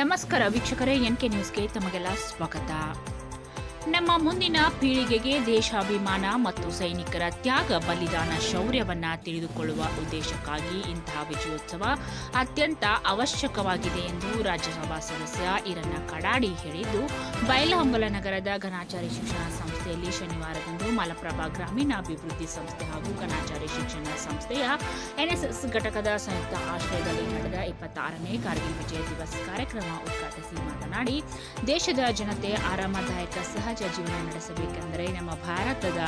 ನಮಸ್ಕಾರ ವೀಕ್ಷಕರೇ N K ನ್ಯೂಸ್ಗೆ ತಮಗೆಲ್ಲ ಸ್ವಾಗತ. ನಮ್ಮ ಮುಂದಿನ ಪೀಳಿಗೆಗೆ ದೇಶಾಭಿಮಾನ ಮತ್ತು ಸೈನಿಕರ ತ್ಯಾಗ, ಬಲಿದಾನ ಶೌರ್ಯವನ್ನು ತಿಳಿದುಕೊಳ್ಳುವ ಉದ್ದೇಶಕ್ಕಾಗಿ ಇಂತಹ ವಿಜಯೋತ್ಸವ ಅತ್ಯಂತ ಅವಶ್ಯಕವಾಗಿದೆ ಎಂದು ರಾಜ್ಯಸಭಾ ಸದಸ್ಯ ಇರನ್ನ ಕಡಾಡಿ ಹೇಳಿದ್ದು ಬೈಲಹೊಂಗಲ ನಗರದ ಘನಾಚಾರಿ ಶಿಕ್ಷಣ ಸಂಸ್ಥೆಯಲ್ಲಿ ಶನಿವಾರದಂದು ಮಲಪ್ರಭಾ ಗ್ರಾಮೀಣಾಭಿವೃದ್ಧಿ ಸಂಸ್ಥೆ ಹಾಗೂ ಘನಾಚಾರಿ ಶಿಕ್ಷಣ ಸಂಸ್ಥೆಯ ಎನ್ಎಸ್ಎಸ್ ಘಟಕದ ಸಂಯುಕ್ತ ಆಶ್ರಯದಲ್ಲಿ ನಡೆದ ಇಪ್ಪತ್ತಾರನೇ ಕಾರ್ಗಿಲ್ ವಿಜಯ ದಿವಸ್ ಕಾರ್ಯಕ್ರಮ ಉದ್ಘಾಟಿಸಿ ಮಾತನಾಡಿ, ದೇಶದ ಜನತೆ ಆರಾಮದಾಯಕ ಸಹಜ ಜೀವನ ನಡೆಸಬೇಕೆಂದರೆ ನಮ್ಮ ಭಾರತದ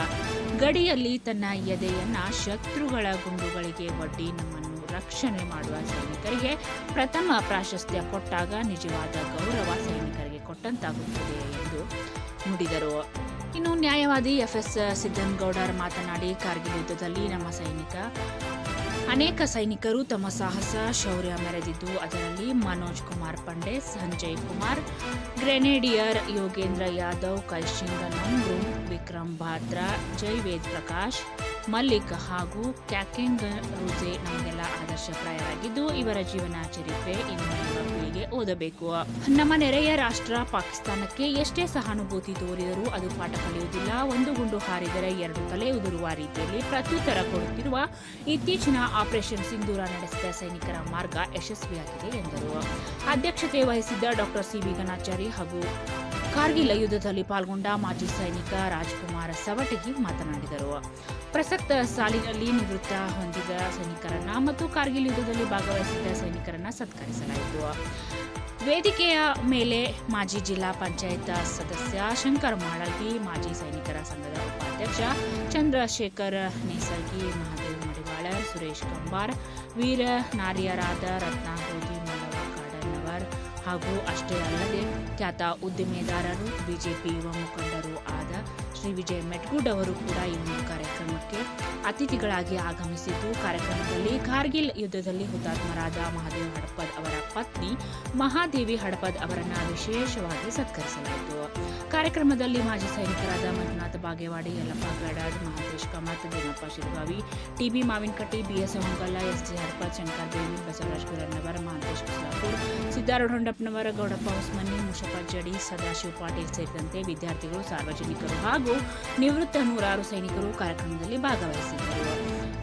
ಗಡಿಯಲ್ಲಿ ತನ್ನ ಎದೆಯನ್ನ ಶತ್ರುಗಳ ಗುಂಡುಗಳಿಗೆ ಒಡ್ಡಿ ನಮ್ಮನ್ನು ರಕ್ಷಣೆ ಮಾಡುವ ಸೈನಿಕರಿಗೆ ಪ್ರಥಮ ಪ್ರಾಶಸ್ತ್ಯ ಕೊಟ್ಟಾಗ ನಿಜವಾದ ಗೌರವ ಸೈನಿಕರಿಗೆ ಕೊಟ್ಟಂತಾಗುತ್ತದೆ ಎಂದು ನುಡಿದರು. ಇನ್ನು ನ್ಯಾಯವಾದಿ ಎಫ್ಎಸ್ ಸಿದ್ದನ್ಗೌಡರ್ ಮಾತನಾಡಿ, ಕಾರ್ಗಿಲ್ ಯುದ್ಧದಲ್ಲಿ ನಮ್ಮ ಸೈನಿಕ, ಅನೇಕ ಸೈನಿಕರು ತಮ್ಮ ಸಾಹಸ ಶೌರ್ಯ ಮೆರೆದಿದ್ದು, ಅದರಲ್ಲಿ ಮನೋಜ್ ಕುಮಾರ್ ಪಂಡೆ, ಸಂಜಯ್ ಕುಮಾರ್, ಗ್ರೆನೇಡಿಯರ್ ಯೋಗೇಂದ್ರ ಯಾದವ್ ಕೈಶಿಂಗ ವಿಕ್ರಮ್ ಭಾದ್ರಾ, ಜೈವೇದ್ ಪ್ರಕಾಶ್ ಮಲ್ಲಿಕ್ ಹಾಗೂ ಕ್ಯಾಕಿಂಗ್ ರೂಜೆ ನಮಗೆಲ್ಲ ಆದರ್ಶಪ್ರಾಯರಾಗಿದ್ದು ಇವರ ಜೀವನ ಚರಿತ್ರೆ ಪೀಳಿಗೆ ಓದಬೇಕು. ನಮ್ಮ ನೆರೆಯ ರಾಷ್ಟ್ರ ಪಾಕಿಸ್ತಾನಕ್ಕೆ ಎಷ್ಟೇ ಸಹಾನುಭೂತಿ ತೋರಿದರೂ ಅದು ಪಾಠ ಕಲಿಯುವುದಿಲ್ಲ. ಒಂದು ಗುಂಡು ಹಾರಿದರೆ ಎರಡು ತಲೆ ಉದುರುವ ರೀತಿಯಲ್ಲಿ ಪ್ರತ್ಯುತ್ತರ ಕೊಡುತ್ತಿರುವ ಇತ್ತೀಚಿನ ಆಪರೇಷನ್ ಸಿಂಧೂರ ನಡೆಸಿದ ಸೈನಿಕರ ಮಾರ್ಗ ಯಶಸ್ವಿಯಾಗಿದೆ ಎಂದರು. ಅಧ್ಯಕ್ಷತೆ ವಹಿಸಿದ್ದ ಡಾಕ್ಟರ್ ಸಿ ವಿ ಗಣಾಚಾರಿ ಹಾಗೂ ಕಾರ್ಗಿಲ್ ಯುದ್ಧದಲ್ಲಿ ಪಾಲ್ಗೊಂಡ ಮಾಜಿ ಸೈನಿಕ ರಾಜ್ಕುಮಾರ್ ಸವಟಗಿ ಮಾತನಾಡಿದರು. ಪ್ರಸಕ್ತ ಸಾಲಿನಲ್ಲಿ ನಿವೃತ್ತ ಹೊಂದಿದ ಸೈನಿಕರನ್ನ ಮತ್ತು ಕಾರ್ಗಿಲ್ ಯುದ್ಧದಲ್ಲಿ ಭಾಗವಹಿಸಿದ್ದ ಸೈನಿಕರನ್ನ ಸತ್ಕರಿಸಲಾಯಿತು. ವೇದಿಕೆಯ ಮೇಲೆ ಮಾಜಿ ಜಿಲ್ಲಾ ಪಂಚಾಯತ್ ಸದಸ್ಯ ಶಂಕರ್ ಮಾಡಲ್ಗಿ ಮಾಜಿ ಸೈನಿಕರ ಸಂಘದ ಉಪಾಧ್ಯಕ್ಷ ಚಂದ್ರಶೇಖರ್ ನೇಸರ್ಗಿ, ಮಹಾದೇವ್ ಮಡಿವಾಳ, ಸುರೇಶ್ ಕಂಬಾರ್, ವೀರ ನಾರಿಯರಾದ ರತ್ನಾ ಹಾಗೂ ಅಷ್ಟೇ ಅಲ್ಲದೆ ಖ್ಯಾತ ಉದ್ದಿಮೆದಾರರು, ಬಿಜೆಪಿ ಯುವ ಮುಖಂಡರು ಆದ ಶ್ರೀ ವಿಜಯ್ ಮೆಟ್ಗೂಡ್ ಅವರು ಕೂಡ ಈ ಕಾರ್ಯಕ್ರಮಕ್ಕೆ ಅತಿಥಿಗಳಾಗಿ ಆಗಮಿಸಿದ್ದು, ಕಾರ್ಯಕ್ರಮದಲ್ಲಿ ಕಾರ್ಗಿಲ್ ಯುದ್ಧದಲ್ಲಿ ಹುತಾತ್ಮರಾದ ಮಹಾದೇವ್ ಹಡಪದ್ ಅವರ ಪತ್ನಿ ಮಹಾದೇವಿ ಹಡಪದ್ ಅವರನ್ನ ವಿಶೇಷವಾಗಿ ಸತ್ಕರಿಸಲಾಯಿತು. ಕಾರ್ಯಕ್ರಮದಲ್ಲಿ ಮಾಜಿ ಸೈನಿಕರಾದ Manjunatha Bagewadi, Yallappa Gadad Mahadesh Kamat Devappa Shirgavi T B Mavinakatti B S Hongal S G Hadapad Shankar Devi, Basavaraj Siddharudha Hondappanavar Gowdappa Usmani, Mushappa Jadi, Sadashiva Patil ಸೇರಿದಂತೆ ವಿದ್ಯಾರ್ಥಿಗಳು, ಸಾರ್ವಜನಿಕರು ಹಾಗೂ ನಿವೃತ್ತ ನೂರಾರು ಸೈನಿಕರು ಕಾರ್ಯಕ್ರಮದಲ್ಲಿ ಭಾಗವಹಿಸಿದ್ದರು.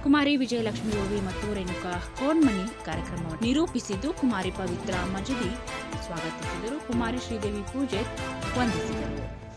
ಕುಮಾರಿ ವಿಜಯಲಕ್ಷ್ಮಿ ಓವಿ ಮತ್ತು ರೇಣುಕಾ ಕೋನ್ಮನಿ ಕಾರ್ಯಕ್ರಮವನ್ನು ನಿರೂಪಿಸಿದ್ದು, ಕುಮಾರಿ ಪವಿತ್ರ ಮಜುದಿ ಸ್ವಾಗತಿಸಿದರು. ಕುಮಾರಿ ಶ್ರೀದೇವಿ ಪೂಜೆ ವಂದಿಸಿದರು.